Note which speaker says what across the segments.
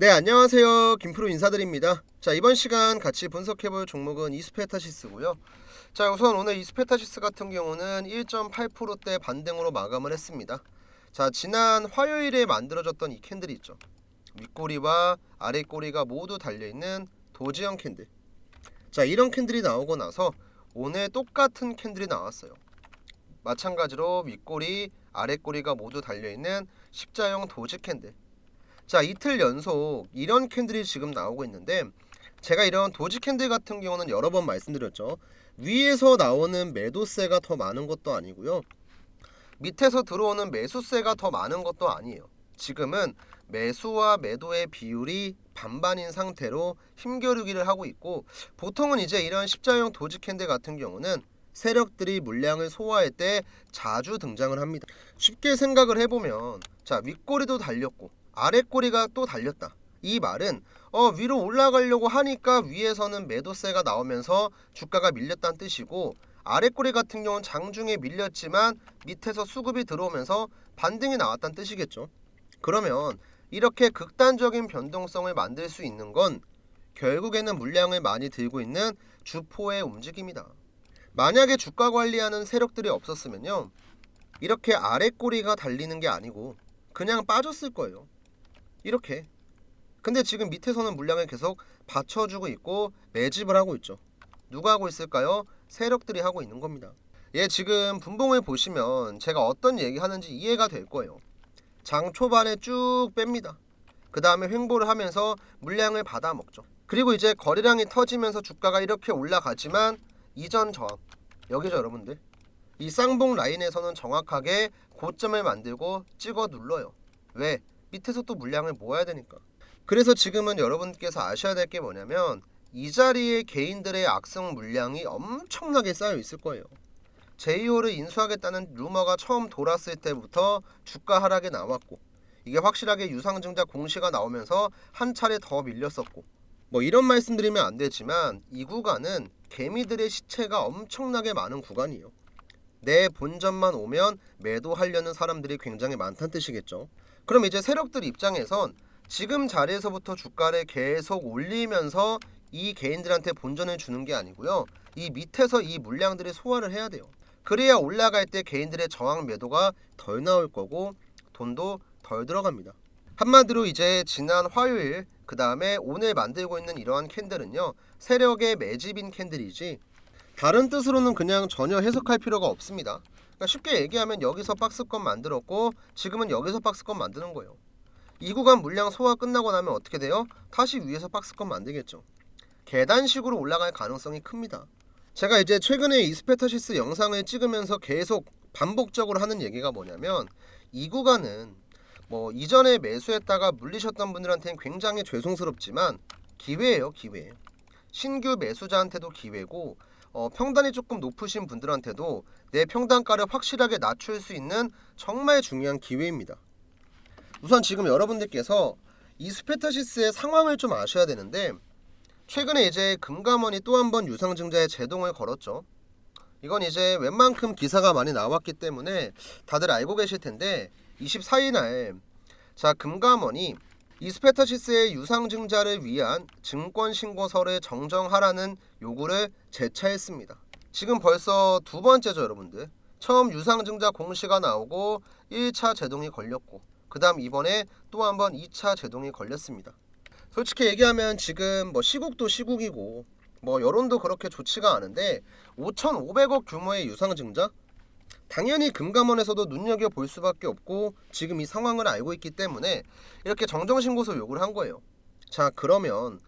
Speaker 1: 네, 안녕하세요. 김프로 인사드립니다. 자, 이번 시간 같이 분석해볼 종목은 이스페타시스고요. 자, 우선 오늘 이스페타시스 같은 경우는 1.8%대 반등으로 마감을 했습니다. 자, 지난 화요일에 만들어졌던 이 캔들 있죠. 윗꼬리와 아랫꼬리가 모두 달려있는 도지형 캔들. 자, 이런 캔들이 나오고 나서 오늘 똑같은 캔들이 나왔어요. 마찬가지로 윗꼬리, 아랫꼬리가 모두 달려있는 십자형 도지 캔들. 자 이틀 연속 이런 캔들이 지금 나오고 있는데 제가 이런 도지 캔들 같은 경우는 여러 번 말씀드렸죠. 위에서 나오는 매도세가 더 많은 것도 아니고요. 밑에서 들어오는 매수세가 더 많은 것도 아니에요. 지금은 매수와 매도의 비율이 반반인 상태로 힘겨루기를 하고 있고 보통은 이제 이런 십자형 도지 캔들 같은 경우는 세력들이 물량을 소화할 때 자주 등장을 합니다. 쉽게 생각을 해보면 자 윗꼬리도 달렸고 아랫꼬리가 또 달렸다. 이 말은 어, 위로 올라가려고 하니까 위에서는 매도세가 나오면서 주가가 밀렸다는 뜻이고 아랫꼬리 같은 경우는 장중에 밀렸지만 밑에서 수급이 들어오면서 반등이 나왔다는 뜻이겠죠. 그러면 이렇게 극단적인 변동성을 만들 수 있는 건 결국에는 물량을 많이 들고 있는 주포의 움직임이다. 만약에 주가 관리하는 세력들이 없었으면요. 이렇게 아랫꼬리가 달리는 게 아니고 그냥 빠졌을 거예요. 이렇게. 근데 지금 밑에서는 물량을 계속 받쳐주고 있고 매집을 하고 있죠. 누가 하고 있을까요? 세력들이 하고 있는 겁니다. 얘 지금 분봉을 보시면 제가 어떤 얘기 하는지 이해가 될 거예요. 장 초반에 쭉 뺍니다. 그 다음에 횡보를 하면서 물량을 받아 먹죠. 그리고 이제 거래량이 터지면서 주가가 이렇게 올라가지만 이전 저항 여기죠 여러분들. 이 쌍봉 라인에서는 정확하게 고점을 만들고 찍어 눌러요. 왜? 밑에서 또 물량을 모아야 되니까. 그래서 지금은 여러분께서 아셔야 될 게 뭐냐면 이 자리에 개인들의 악성 물량이 엄청나게 쌓여 있을 거예요. 제이호를 인수하겠다는 루머가 처음 돌았을 때부터 주가 하락이 나왔고 이게 확실하게 유상증자 공시가 나오면서 한 차례 더 밀렸었고 뭐 이런 말씀드리면 안 되지만 이 구간은 개미들의 시체가 엄청나게 많은 구간이에요. 내 본전만 오면 매도하려는 사람들이 굉장히 많다는 뜻이겠죠. 그럼 이제 세력들 입장에선 지금 자리에서부터 주가를 계속 올리면서 이 개인들한테 본전을 주는 게 아니고요. 이 밑에서 이 물량들이 소화를 해야 돼요. 그래야 올라갈 때 개인들의 저항 매도가 덜 나올 거고 돈도 덜 들어갑니다. 한마디로 이제 지난 화요일 그 다음에 오늘 만들고 있는 이러한 캔들은요 세력의 매집인 캔들이지 다른 뜻으로는 그냥 전혀 해석할 필요가 없습니다. 그러니까 쉽게 얘기하면 여기서 박스권 만들었고 지금은 여기서 박스권 만드는 거예요. 이 구간 물량 소화 끝나고 나면 어떻게 돼요? 다시 위에서 박스권 만들겠죠. 계단식으로 올라갈 가능성이 큽니다. 제가 이제 최근에 이스페타시스 영상을 찍으면서 계속 반복적으로 하는 얘기가 뭐냐면 이 구간은 뭐 이전에 매수했다가 물리셨던 분들한테는 굉장히 죄송스럽지만 기회예요 기회 신규 매수자한테도 기회고 어, 평단이 조금 높으신 분들한테도 내 평단가를 확실하게 낮출 수 있는 정말 중요한 기회입니다. 우선 지금 여러분들께서 이 스페타시스의 상황을 좀 아셔야 되는데 최근에 이제 금감원이 또 한 번 유상증자에 제동을 걸었죠. 이건 이제 웬만큼 기사가 많이 나왔기 때문에 다들 알고 계실 텐데 24일 날 자 금감원이 이스페타시스의 유상증자를 위한 증권신고서를 정정하라는 요구를 재차했습니다. 지금 벌써 두 번째죠, 여러분들. 처음 유상증자 공시가 나오고 1차 제동이 걸렸고 그 다음 이번에 또 한 번 2차 제동이 걸렸습니다. 솔직히 얘기하면 지금 뭐 시국도 시국이고 뭐 여론도 그렇게 좋지가 않은데 5,500억 규모의 유상증자? 당연히 금감원에서도 눈여겨 볼 수밖에 없고 지금 이 상황을 알고 있기 때문에 이렇게 정정 신고서 요구를 한 거예요. 자 그러면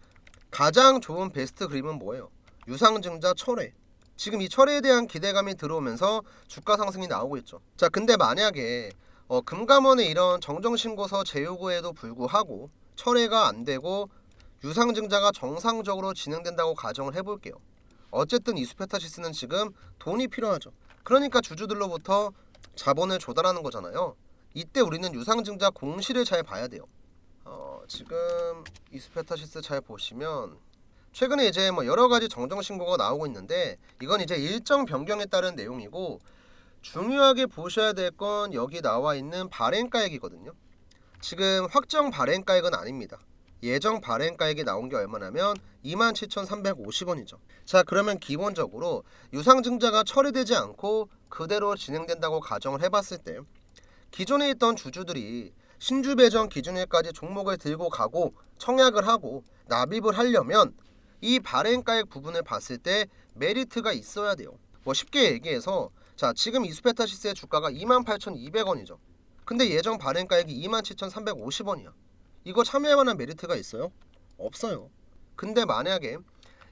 Speaker 1: 가장 좋은 베스트 그림은 뭐예요? 유상증자 철회. 지금 이 철회에 대한 기대감이 들어오면서 주가 상승이 나오고 있죠. 자 근데 만약에 어, 금감원의 이런 정정 신고서 재요구에도 불구하고 철회가 안 되고 유상증자가 정상적으로 진행된다고 가정을 해볼게요. 어쨌든 이스페타시스는 지금 돈이 필요하죠. 그러니까 주주들로부터 자본을 조달하는 거잖아요. 이때 우리는 유상증자 공시를 잘 봐야 돼요. 어, 지금 이스페타시스 잘 보시면 최근에 이제 뭐 여러 가지 정정 신고가 나오고 있는데 이건 이제 일정 변경에 따른 내용이고 중요하게 보셔야 될 건 여기 나와 있는 발행가액이거든요. 지금 확정 발행가액은 아닙니다. 예정 발행가액이 나온 게 얼마냐면 27,350원이죠. 자, 그러면 기본적으로 유상증자가 처리되지 않고 그대로 진행된다고 가정을 해봤을 때 기존에 있던 주주들이 신주 배정 기준일까지 종목을 들고 가고 청약을 하고 납입을 하려면 이 발행가액 부분을 봤을 때 메리트가 있어야 돼요. 뭐 쉽게 얘기해서 자 지금 이스페타시스의 주가가 28,200원이죠. 근데 예정 발행가액이 27,350원이야. 이거 참여할 만한 메리트가 있어요? 없어요. 근데 만약에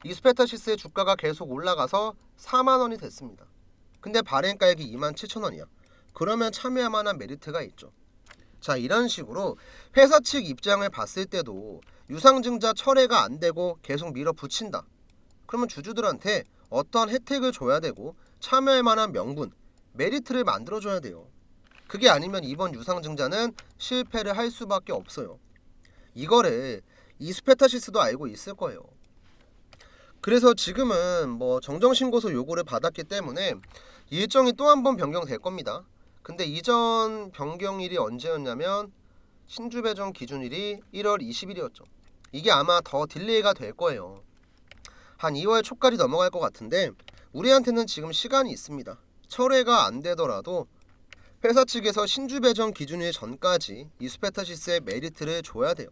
Speaker 1: 이스페타시스의 주가가 계속 올라가서 4만 원이 됐습니다. 근데 발행 가액이 27,000원이야. 그러면 참여할 만한 메리트가 있죠. 자, 이런 식으로 회사 측 입장을 봤을 때도 유상증자 철회가 안 되고 계속 밀어붙인다. 그러면 주주들한테 어떠한 혜택을 줘야 되고 참여할 만한 명분, 메리트를 만들어줘야 돼요. 그게 아니면 이번 유상증자는 실패를 할 수밖에 없어요. 이거를 이 스페타시스도 알고 있을 거예요. 그래서 지금은 뭐 정정신고서 요구를 받았기 때문에 일정이 또 한 번 변경될 겁니다. 근데 이전 변경일이 언제였냐면 신주 배정 기준일이 1월 20일이었죠. 이게 아마 더 딜레이가 될 거예요. 한 2월 초까지 넘어갈 것 같은데 우리한테는 지금 시간이 있습니다. 철회가 안 되더라도 회사 측에서 신주 배정 기준일 전까지 이 스페타시스의 메리트를 줘야 돼요.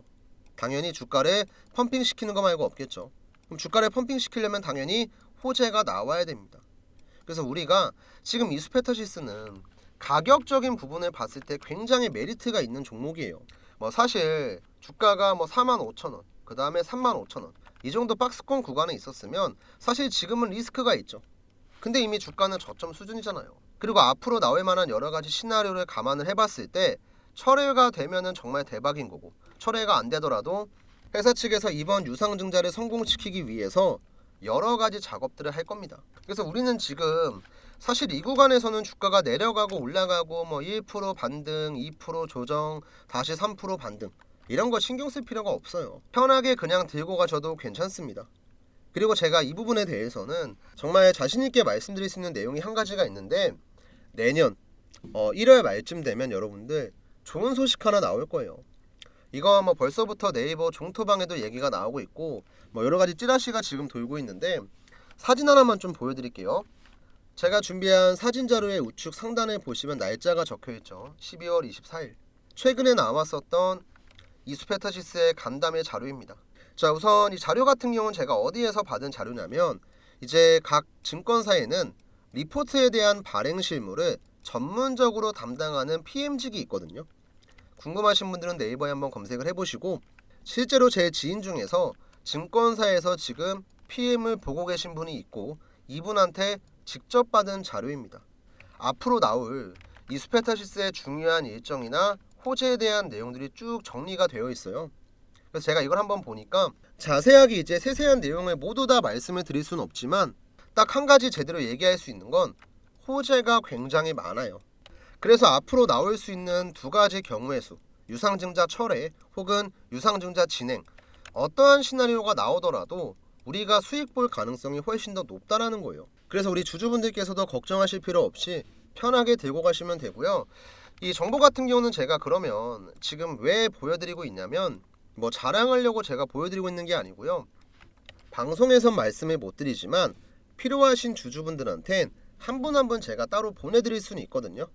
Speaker 1: 당연히 주가를 펌핑 시키는 거 말고 없겠죠. 그럼 주가를 펌핑 시키려면 당연히 호재가 나와야 됩니다. 그래서 우리가 지금 이 스페타시스는 가격적인 부분을 봤을 때 굉장히 메리트가 있는 종목이에요. 뭐 사실 주가가 뭐 4만 5천 원, 그 다음에 3만 5천 원, 이 정도 박스권 구간에 있었으면 사실 지금은 리스크가 있죠. 근데 이미 주가는 저점 수준이잖아요. 그리고 앞으로 나올 만한 여러 가지 시나리오를 감안을 해봤을 때 철회가 되면은 정말 대박인 거고 철회가 안 되더라도 회사 측에서 이번 유상증자를 성공시키기 위해서 여러 가지 작업들을 할 겁니다. 그래서 우리는 지금 사실 이 구간에서는 주가가 내려가고 올라가고 뭐 1% 반등, 2% 조정, 다시 3% 반등 이런 거 신경 쓸 필요가 없어요. 편하게 그냥 들고 가셔도 괜찮습니다. 그리고 제가 이 부분에 대해서는 정말 자신 있게 말씀드릴 수 있는 내용이 한 가지가 있는데 내년 어, 1월 말쯤 되면 여러분들 좋은 소식 하나 나올 거예요. 이거 뭐 벌써부터 네이버 종토방에도 얘기가 나오고 있고 뭐 여러 가지 찌라시가 지금 돌고 있는데 사진 하나만 좀 보여드릴게요. 제가 준비한 사진 자료의 우측 상단에 보시면 날짜가 적혀 있죠. 12월 24일. 최근에 나왔었던 이스페타시스의 간담회 자료입니다. 자, 우선 이 자료 같은 경우는 제가 어디에서 받은 자료냐면 이제 각 증권사에는 리포트에 대한 발행 실무를 전문적으로 담당하는 PM직이 있거든요. 궁금하신 분들은 네이버에 한번 검색을 해보시고 실제로 제 지인 중에서 증권사에서 지금 PM을 보고 계신 분이 있고 이분한테 직접 받은 자료입니다. 앞으로 나올 이스페타시스의 중요한 일정이나 호재에 대한 내용들이 쭉 정리가 되어 있어요. 그래서 제가 이걸 한번 보니까 자세하게 이제 세세한 내용을 모두 다 말씀을 드릴 수는 없지만 딱 한 가지 제대로 얘기할 수 있는 건 호재가 굉장히 많아요. 그래서 앞으로 나올 수 있는 두 가지 경우의 수, 유상증자 철회 혹은 유상증자 진행, 어떠한 시나리오가 나오더라도 우리가 수익 볼 가능성이 훨씬 더 높다라는 거예요. 그래서 우리 주주분들께서도 걱정하실 필요 없이 편하게 들고 가시면 되고요. 이 정보 같은 경우는 제가 그러면 지금 왜 보여드리고 있냐면 뭐 자랑하려고 제가 보여드리고 있는 게 아니고요. 방송에선 말씀을 못 드리지만 필요하신 주주분들한텐 한 분 한 분 제가 따로 보내드릴 수는 있거든요.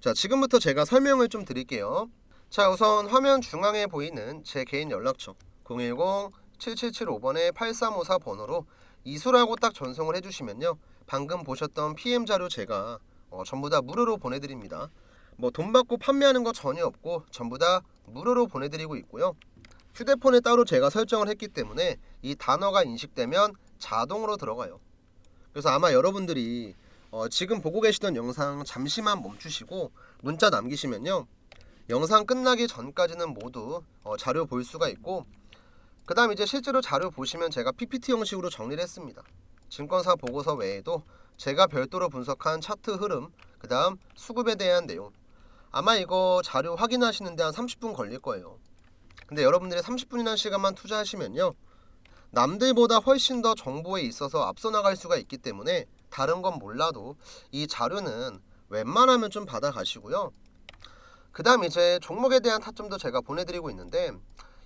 Speaker 1: 자, 지금부터 제가 설명을 좀 드릴게요. 자, 우선 화면 중앙에 보이는 제 개인 연락처 010-7775번에 8354 번호로 이수라고 딱 전송을 해주시면요. 방금 보셨던 PM 자료 제가 어, 전부 다 무료로 보내드립니다. 뭐 돈 받고 판매하는 거 전혀 없고 전부 다 무료로 보내드리고 있고요. 휴대폰에 따로 제가 설정을 했기 때문에 이 단어가 인식되면 자동으로 들어가요. 그래서 아마 여러분들이 어, 지금 보고 계시던 영상 잠시만 멈추시고 문자 남기시면요. 영상 끝나기 전까지는 모두 어, 자료 볼 수가 있고 그 다음 이제 실제로 자료 보시면 제가 PPT 형식으로 정리를 했습니다. 증권사 보고서 외에도 제가 별도로 분석한 차트 흐름, 그 다음 수급에 대한 내용. 아마 이거 자료 확인하시는데 한 30분 걸릴 거예요. 근데 여러분들이 30분이라는 시간만 투자하시면요. 남들보다 훨씬 더 정보에 있어서 앞서 나갈 수가 있기 때문에 다른 건 몰라도 이 자료는 웬만하면 좀 받아가시고요. 그 다음 이제 종목에 대한 타점도 제가 보내드리고 있는데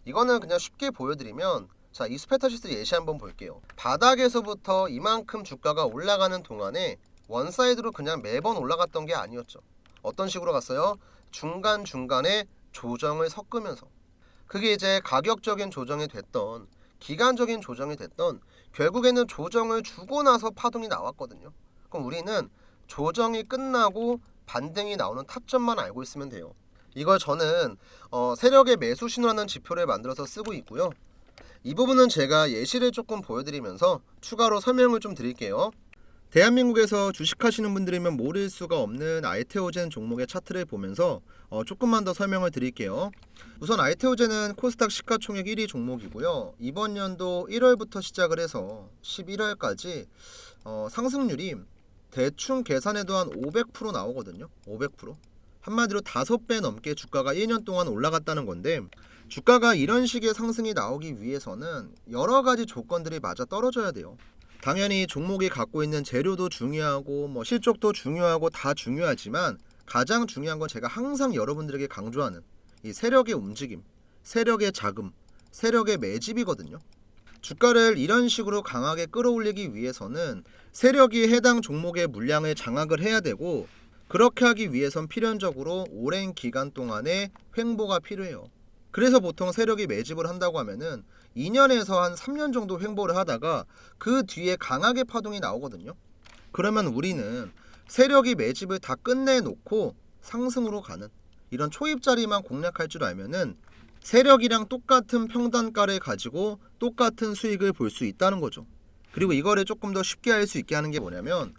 Speaker 1: 이거는 그냥 쉽게 보여드리면 자 이 스페타시스 예시 한번 볼게요. 바닥에서부터 이만큼 주가가 올라가는 동안에 원사이드로 그냥 매번 올라갔던 게 아니었죠. 어떤 식으로 갔어요? 중간 중간에 조정을 섞으면서 그게 이제 가격적인 조정이 됐던 기간적인 조정이 됐던 결국에는 조정을 주고 나서 파동이 나왔거든요. 그럼 우리는 조정이 끝나고 반등이 나오는 타점만 알고 있으면 돼요. 이걸 저는 어, 세력의 매수 신호라는 지표를 만들어서 쓰고 있고요. 이 부분은 제가 예시를 조금 보여드리면서 추가로 설명을 좀 드릴게요. 대한민국에서 주식하시는 분들이면 모를 수가 없는 아이테오젠 종목의 차트를 보면서 어, 조금만 더 설명을 드릴게요. 우선 아이테오젠은 코스닥 시가총액 1위 종목이고요. 이번 연도 1월부터 시작을 해서 11월까지 어, 상승률이 대충 계산해도 한 500% 나오거든요. 500%. 한마디로 5배 넘게 주가가 1년 동안 올라갔다는 건데 주가가 이런 식의 상승이 나오기 위해서는 여러 가지 조건들이 맞아 떨어져야 돼요. 당연히 종목이 갖고 있는 재료도 중요하고 뭐 실적도 중요하고 다 중요하지만 가장 중요한 건 제가 항상 여러분들에게 강조하는 이 세력의 움직임, 세력의 자금, 세력의 매집이거든요. 주가를 이런 식으로 강하게 끌어올리기 위해서는 세력이 해당 종목의 물량을 장악을 해야 되고 그렇게 하기 위해선 필연적으로 오랜 기간 동안의 횡보가 필요해요. 그래서 보통 세력이 매집을 한다고 하면은 2년에서 한 3년 정도 횡보를 하다가 그 뒤에 강하게 파동이 나오거든요. 그러면 우리는 세력이 매집을 다 끝내놓고 상승으로 가는 이런 초입 자리만 공략할 줄 알면은 세력이랑 똑같은 평단가를 가지고 똑같은 수익을 볼 수 있다는 거죠. 그리고 이거를 조금 더 쉽게 할 수 있게 하는 게 뭐냐면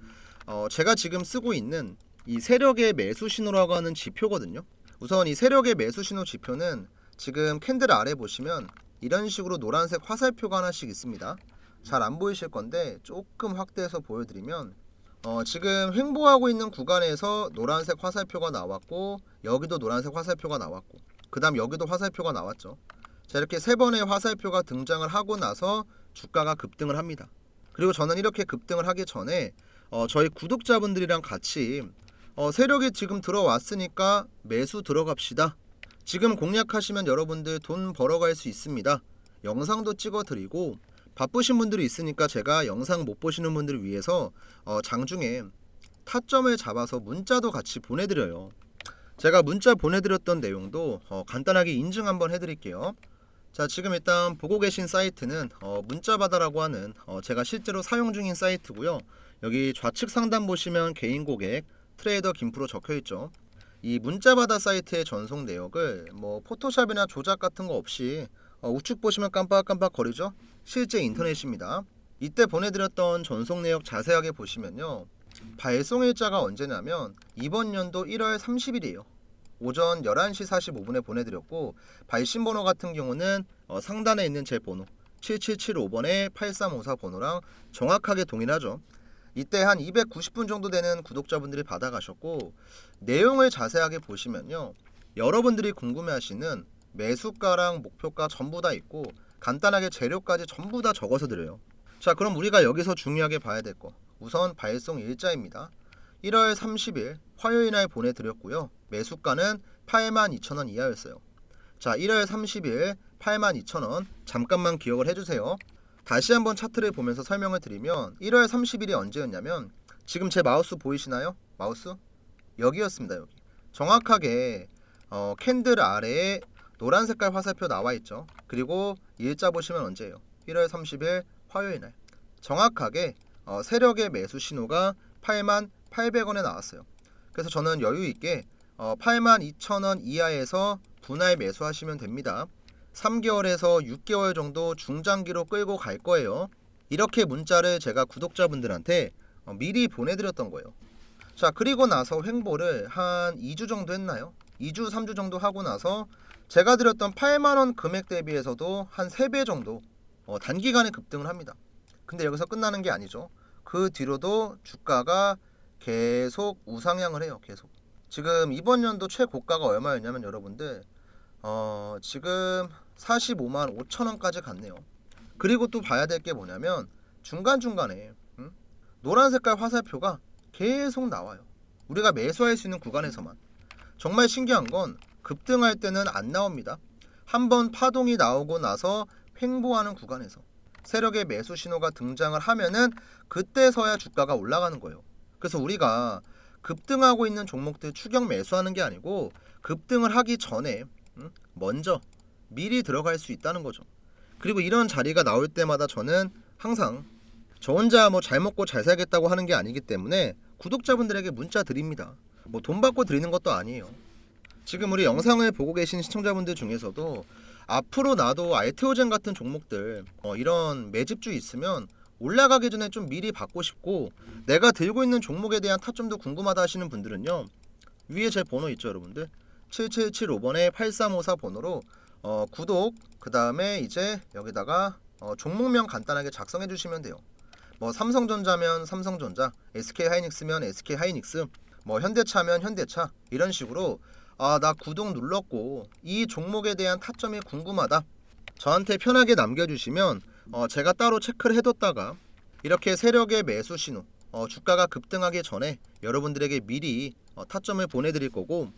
Speaker 1: 어, 제가 지금 쓰고 있는 이 세력의 매수 신호라고 하는 지표거든요. 우선 이 세력의 매수 신호 지표는 지금 캔들 아래 보시면 이런 식으로 노란색 화살표가 하나씩 있습니다. 잘 안 보이실 건데 조금 확대해서 보여드리면 어, 지금 횡보하고 있는 구간에서 노란색 화살표가 나왔고 여기도 노란색 화살표가 나왔고 그 다음 여기도 화살표가 나왔죠. 자 이렇게 세 번의 화살표가 등장을 하고 나서 주가가 급등을 합니다. 그리고 저는 이렇게 급등을 하기 전에 어, 저희 구독자분들이랑 같이 어, 세력이 지금 들어왔으니까 매수 들어갑시다. 지금 공략하시면 여러분들 돈 벌어갈 수 있습니다. 영상도 찍어드리고 바쁘신 분들이 있으니까 제가 영상 못 보시는 분들을 위해서 어, 장중에 타점을 잡아서 문자도 같이 보내드려요. 제가 문자 보내드렸던 내용도 어, 간단하게 인증 한번 해드릴게요. 자 지금 일단 보고 계신 사이트는 어, 문자바다라고 하는 어, 제가 실제로 사용 중인 사이트고요. 여기 좌측 상단 보시면 개인 고객 트레이더 김프로 적혀 있죠. 이 문자바다 사이트의 전송 내역을 뭐 포토샵이나 조작 같은 거 없이 어, 우측 보시면 깜빡깜빡 거리죠. 실제 인터넷입니다. 이때 보내드렸던 전송 내역 자세하게 보시면요. 발송 일자가 언제냐면 이번 연도 1월 30일이에요. 오전 11시 45분에 보내드렸고 발신 번호 같은 경우는 어, 상단에 있는 제 번호 7775번에 8354 번호랑 정확하게 동일하죠. 이때 한 290분 정도 되는 구독자분들이 받아가셨고 내용을 자세하게 보시면요. 여러분들이 궁금해하시는 매수가랑 목표가 전부 다 있고 간단하게 재료까지 전부 다 적어서 드려요. 자, 그럼 우리가 여기서 중요하게 봐야 될 거. 우선 발송 일자입니다. 1월 30일 화요일 날 보내드렸고요. 매수가는 82,000원 이하였어요. 자, 1월 30일 82,000원 잠깐만 기억을 해주세요. 다시 한번 차트를 보면서 설명을 드리면 1월 30일이 언제였냐면 지금 제 마우스 보이시나요? 마우스 여기였습니다. 여기 정확하게 어, 캔들 아래에 노란 색깔 화살표 나와 있죠. 그리고 일자 보시면 언제예요? 1월 30일 화요일 날 정확하게 어, 세력의 매수 신호가 8만 800원에 나왔어요. 그래서 저는 여유 있게 어, 8만 2천원 이하에서 분할 매수하시면 됩니다. 3개월에서 6개월 정도 중장기로 끌고 갈 거예요. 이렇게 문자를 제가 구독자분들한테 어, 미리 보내드렸던 거예요. 자, 그리고 나서 횡보를 한 2주 정도 했나요? 2주, 3주 정도 하고 나서 제가 드렸던 8만원 금액 대비해서도 한 3배 정도 어, 단기간에 급등을 합니다. 근데 여기서 끝나는 게 아니죠. 그 뒤로도 주가가 계속 우상향을 해요. 계속. 지금 이번 연도 최고가가 얼마였냐면 여러분들 어, 지금 45만 5천 원까지 갔네요. 그리고 또 봐야 될 게 뭐냐면 중간 중간에 음? 노란 색깔 화살표가 계속 나와요. 우리가 매수할 수 있는 구간에서만. 정말 신기한 건 급등할 때는 안 나옵니다. 한번 파동이 나오고 나서 횡보하는 구간에서 세력의 매수 신호가 등장을 하면은 그때서야 주가가 올라가는 거예요. 그래서 우리가 급등하고 있는 종목들 추격 매수하는 게 아니고 급등을 하기 전에 음, 먼저 미리 들어갈 수 있다는 거죠. 그리고 이런 자리가 나올 때마다 저는 항상 저 혼자 뭐 잘 먹고 잘 살겠다고 하는 게 아니기 때문에 구독자분들에게 문자 드립니다. 뭐 돈 받고 드리는 것도 아니에요. 지금 우리 영상을 보고 계신 시청자분들 중에서도 앞으로 나도 알테오젠 같은 종목들 어, 이런 매집주 있으면 올라가기 전에 좀 미리 받고 싶고 내가 들고 있는 종목에 대한 타점도 궁금하다 하시는 분들은요 위에 제 번호 있죠 여러분들 7775번에 8354 번호로 어, 구독 그 다음에 이제 여기다가 어, 종목명 간단하게 작성해 주시면 돼요. 뭐 삼성전자면 삼성전자 SK 하이닉스면 SK 하이닉스 뭐 현대차면 현대차 이런 식으로 아 나 구독 눌렀고 이 종목에 대한 타점이 궁금하다. 저한테 편하게 남겨주시면 어, 제가 따로 체크를 해뒀다가 이렇게 세력의 매수 신호 어, 주가가 급등하기 전에 여러분들에게 미리 어, 타점을 보내드릴 거고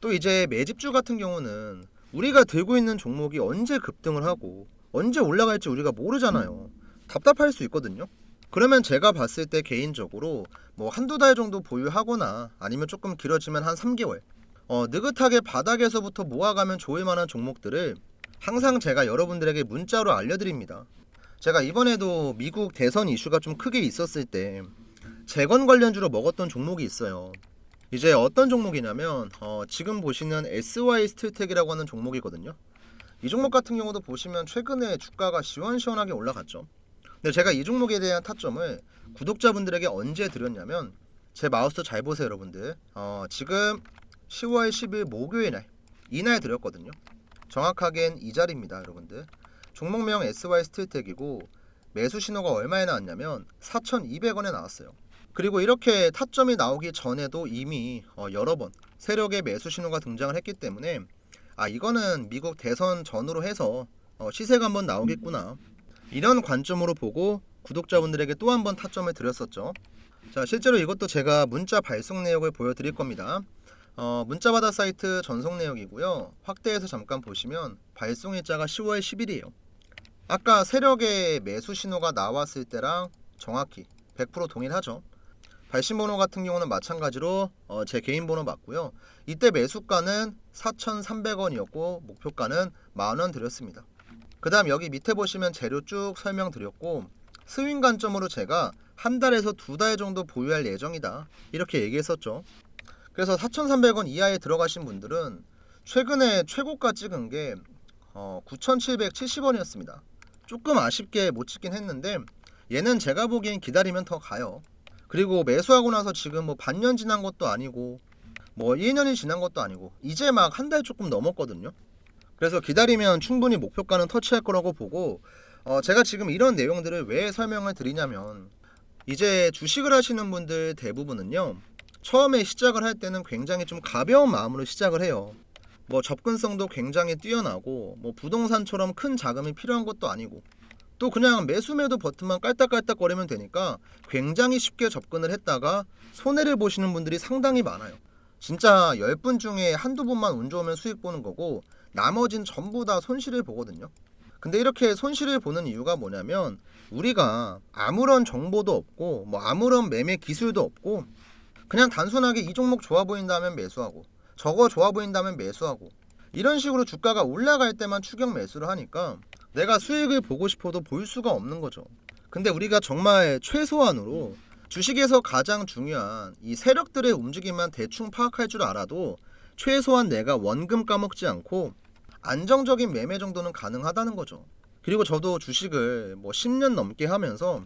Speaker 1: 또 이제 매집주 같은 경우는 우리가 들고 있는 종목이 언제 급등을 하고 언제 올라갈지 우리가 모르잖아요 답답할 수 있거든요 그러면 제가 봤을 때 개인적으로 뭐 한두 달 정도 보유하거나 아니면 조금 길어지면 한 3개월 어, 느긋하게 바닥에서부터 모아가면 좋을 만한 종목들을 항상 제가 여러분들에게 문자로 알려드립니다. 제가 이번에도 미국 대선 이슈가 좀 크게 있었을 때 재건 관련주로 먹었던 종목이 있어요. 이제 어떤 종목이냐면 어, 지금 보시는 SY 스틸텍이라고 하는 종목이거든요. 이 종목 같은 경우도 보시면 최근에 주가가 시원시원하게 올라갔죠. 근데 제가 이 종목에 대한 타점을 구독자분들에게 언제 드렸냐면 제 마우스 잘 보세요 여러분들. 어, 지금 10월 10일 목요일 날 이날 드렸거든요. 정확하게는 이 자리입니다, 여러분들. 종목명 SY 스틸텍이고 매수 신호가 얼마에 나왔냐면 4,200원에 나왔어요. 그리고 이렇게 타점이 나오기 전에도 이미 어, 여러 번 세력의 매수 신호가 등장을 했기 때문에 아 이거는 미국 대선 전후로 해서 어, 시세가 한번 나오겠구나 이런 관점으로 보고 구독자분들에게 또 한 번 타점을 드렸었죠. 자 실제로 이것도 제가 문자 발송 내역을 보여드릴 겁니다. 어, 문자바다 사이트 전송 내역이고요. 확대해서 잠깐 보시면 발송 일자가 10월 10일이에요. 아까 세력의 매수 신호가 나왔을 때랑 정확히 100% 동일하죠. 발신 번호 같은 경우는 마찬가지로 어, 제 개인 번호 맞고요. 이때 매수가는 4,300원이었고 목표가는 만원 드렸습니다. 그 다음 여기 밑에 보시면 재료 쭉 설명드렸고 스윙 관점으로 제가 한 달에서 두 달 정도 보유할 예정이다 이렇게 얘기했었죠. 그래서 4,300원 이하에 들어가신 분들은 최근에 최고가 찍은 게 어, 9,770원이었습니다. 조금 아쉽게 못 찍긴 했는데 얘는 제가 보기엔 기다리면 더 가요. 그리고 매수하고 나서 지금 뭐 반년 지난 것도 아니고 뭐 1년이 지난 것도 아니고 이제 막 한 달 조금 넘었거든요. 그래서 기다리면 충분히 목표가는 터치할 거라고 보고 어, 제가 지금 이런 내용들을 왜 설명을 드리냐면 이제 주식을 하시는 분들 대부분은요 처음에 시작을 할 때는 굉장히 좀 가벼운 마음으로 시작을 해요. 뭐 접근성도 굉장히 뛰어나고 뭐 부동산처럼 큰 자금이 필요한 것도 아니고 또 그냥 매수매도 버튼만 깔딱깔딱 거리면 되니까 굉장히 쉽게 접근을 했다가 손해를 보시는 분들이 상당히 많아요. 진짜 10분 중에 한두 분만 운 좋으면 수익 보는 거고 나머진 전부 다 손실을 보거든요. 근데 이렇게 손실을 보는 이유가 뭐냐면 우리가 아무런 정보도 없고 뭐 아무런 매매 기술도 없고 그냥 단순하게 이 종목 좋아 보인다면 매수하고 저거 좋아 보인다면 매수하고 이런 식으로 주가가 올라갈 때만 추격 매수를 하니까 내가 수익을 보고 싶어도 볼 수가 없는 거죠. 근데 우리가 정말 최소한으로 주식에서 가장 중요한 이 세력들의 움직임만 대충 파악할 줄 알아도 최소한 내가 원금 까먹지 않고 안정적인 매매 정도는 가능하다는 거죠. 그리고 저도 주식을 뭐 10년 넘게 하면서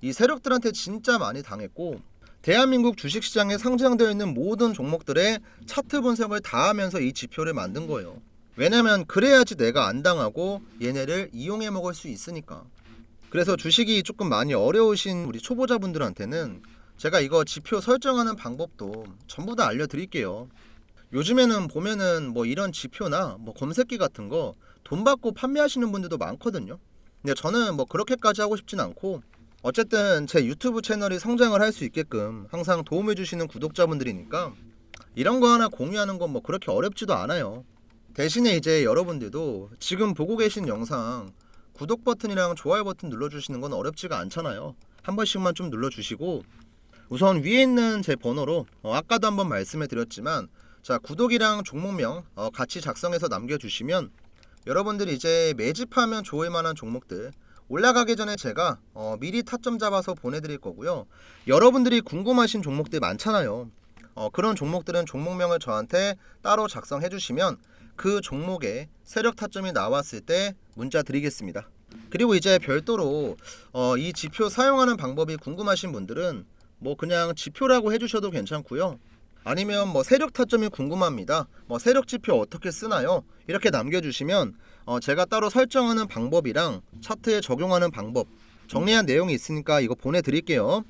Speaker 1: 이 세력들한테 진짜 많이 당했고 대한민국 주식시장에 상장되어 있는 모든 종목들의 차트 분석을 다 하면서 이 지표를 만든 거예요. 왜냐면 그래야지 내가 안 당하고 얘네를 이용해 먹을 수 있으니까. 그래서 주식이 조금 많이 어려우신 우리 초보자분들한테는 제가 이거 지표 설정하는 방법도 전부 다 알려드릴게요. 요즘에는 보면은 뭐 이런 지표나 뭐 검색기 같은 거 돈 받고 판매하시는 분들도 많거든요. 근데 저는 뭐 그렇게까지 하고 싶진 않고 어쨌든 제 유튜브 채널이 성장을 할 수 있게끔 항상 도움을 주시는 구독자분들이니까 이런 거 하나 공유하는 건 뭐 그렇게 어렵지도 않아요. 대신에 이제 여러분들도 지금 보고 계신 영상 구독 버튼이랑 좋아요 버튼 눌러주시는 건 어렵지가 않잖아요. 한 번씩만 좀 눌러주시고 우선 위에 있는 제 번호로 어, 아까도 한번 말씀해 드렸지만 자 구독이랑 종목명 어, 같이 작성해서 남겨주시면 여러분들이 이제 매집하면 좋을 만한 종목들 올라가기 전에 제가 어, 미리 타점 잡아서 보내드릴 거고요. 여러분들이 궁금하신 종목들 많잖아요. 어, 그런 종목들은 종목명을 저한테 따로 작성해 주시면 그 종목에 세력 타점이 나왔을 때 문자 드리겠습니다. 그리고 이제 별도로 어, 이 지표 사용하는 방법이 궁금하신 분들은 뭐 그냥 지표라고 해주셔도 괜찮고요. 아니면 뭐 세력 타점이 궁금합니다. 뭐 세력 지표 어떻게 쓰나요? 이렇게 남겨주시면 어, 제가 따로 설정하는 방법이랑 차트에 적용하는 방법 정리한 내용이 있으니까 이거 보내드릴게요.